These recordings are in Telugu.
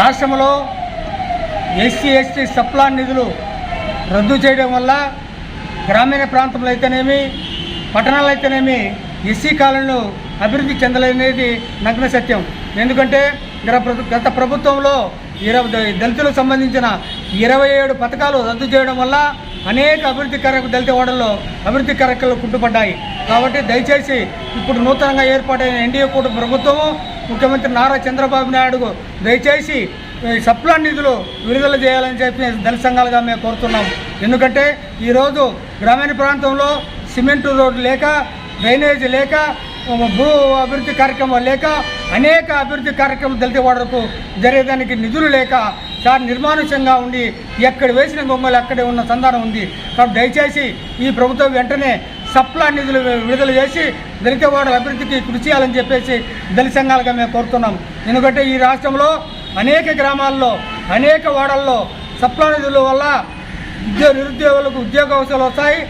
రాష్ట్రంలో ఎస్సీ ఎస్టీ సప్లాన్ నిధులు రద్దు చేయడం వల్ల గ్రామీణ ప్రాంతంలో అయితేనేమి పట్టణాలు అయితేనేమి ఎస్సీ కాలనీలు అభివృద్ధి చెందలేనేది నగ్న సత్యం. ఎందుకంటే గత ప్రభుత్వంలో ఇరవై దళితులకు సంబంధించిన ఇరవై ఏడు పథకాలు రద్దు చేయడం వల్ల అనేక అభివృద్ధి కార్య దళిత ఓడల్లో అభివృద్ధి కార్యక్రమాలు కుంటుపడ్డాయి. కాబట్టి దయచేసి ఇప్పుడు నూతనంగా ఏర్పాటైన ఎన్డీఏ కూటమి ప్రభుత్వము ముఖ్యమంత్రి నారా చంద్రబాబు నాయుడు దయచేసి సప్లా నిధులు విడుదల చేయాలని చెప్పి దళిత సంఘాలుగా మేము కోరుతున్నాం. ఎందుకంటే ఈరోజు గ్రామీణ ప్రాంతంలో సిమెంట్ రోడ్డు లేక డ్రైనేజ్ లేక భూ అభివృద్ధి కార్యక్రమాలు లేక అనేక అభివృద్ధి కార్యక్రమాలు దళిత వాడకు జరిగేదానికి నిధులు లేక చాలా నిర్మానుష్యంగా ఉండి ఎక్కడ వేసిన బొమ్మలు అక్కడే ఉన్న సంధానం ఉంది. కాబట్టి దయచేసి ఈ ప్రభుత్వం వెంటనే సప్లా నిధులు విడుదల చేసి దళిత వాడల అభివృద్ధికి కృషి చేయాలని చెప్పేసి దళిత సంఘాలుగా మేము కోరుతున్నాం. ఎందుకంటే ఈ రాష్ట్రంలో అనేక గ్రామాల్లో అనేక వాడల్లో సప్లా నిధుల వల్ల ఉద్యోగ నిరుద్యోగులకు ఉద్యోగ అవసరాలు వస్తాయి.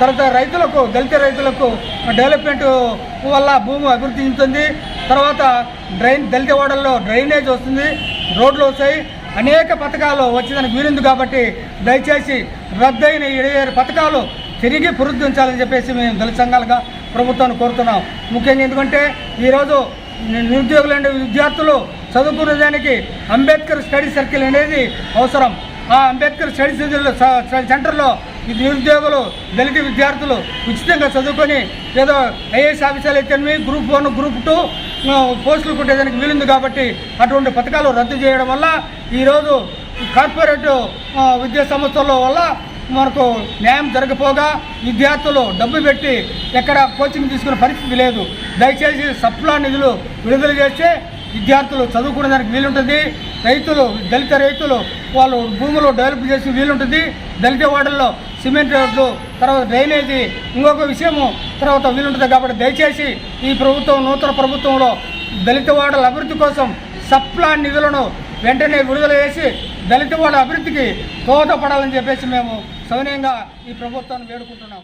తర్వాత రైతులకు దళిత రైతులకు డెవలప్మెంట్ వల్ల భూమి అభివృద్ధి చెందుతుంది. తర్వాత డ్రైన్ దళిత వాడల్లో డ్రైనేజ్ వస్తుంది. రోడ్లు వస్తాయి. అనేక పథకాలు వచ్చేదానికి వీలుంది కాబట్టి దయచేసి రద్దయిన ఏడు పథకాలు తిరిగి పునరుద్ధరించాలని చెప్పేసి మేము దళిత సంఘాలుగా ప్రభుత్వాన్ని కోరుతున్నాం. ముఖ్యంగా ఎందుకంటే ఈరోజు నిరుద్యోగులు అంటే విద్యార్థులు చదువుకునేదానికి అంబేద్కర్ స్టడీ సర్కిల్ అనేది అవసరం. ఆ అంబేద్కర్ స్టడీ సెంటర్లో సెంటర్లో నిరుద్యోగులు దళిత విద్యార్థులు ఉచితంగా చదువుకొని ఏదో ఐఏఎస్ ఆఫీసర్లు అయితే గ్రూప్ వన్ గ్రూప్ టూ పోస్టులు కొట్టేదానికి వీలుంది కాబట్టి అటువంటి పథకాలు రద్దు చేయడం వల్ల ఈరోజు కార్పొరేట్ విద్యా సంస్థల వల్ల మనకు న్యాయం జరగపోగా విద్యార్థులు డబ్బు పెట్టి ఎక్కడ కోచింగ్ తీసుకునే పరిస్థితి లేదు. దయచేసి సప్లా నిధులు విడుదల చేస్తే విద్యార్థులు చదువుకునే దానికి వీలుంటుంది. రైతులు దళిత రైతులు వాళ్ళు భూములు డెవలప్ చేసి వీలుంటుంది. దళిత వాడల్లో సిమెంట్ రోడ్లు తర్వాత డ్రైనేజీ. ఇంకొక విషయము తర్వాత వీలుంటుంది కాబట్టి దయచేసి ఈ ప్రభుత్వం నూతన ప్రభుత్వంలో దళిత వాడల అభివృద్ధి కోసం సప్లా నిధులను వెంటనే విడుదల చేసి దళిత వాళ్ళ అభివృద్ధికి దోహదపడాలని చెప్పేసి మేము సౌనీయంగా ఈ ప్రభుత్వాన్ని వేడుకుంటున్నాం.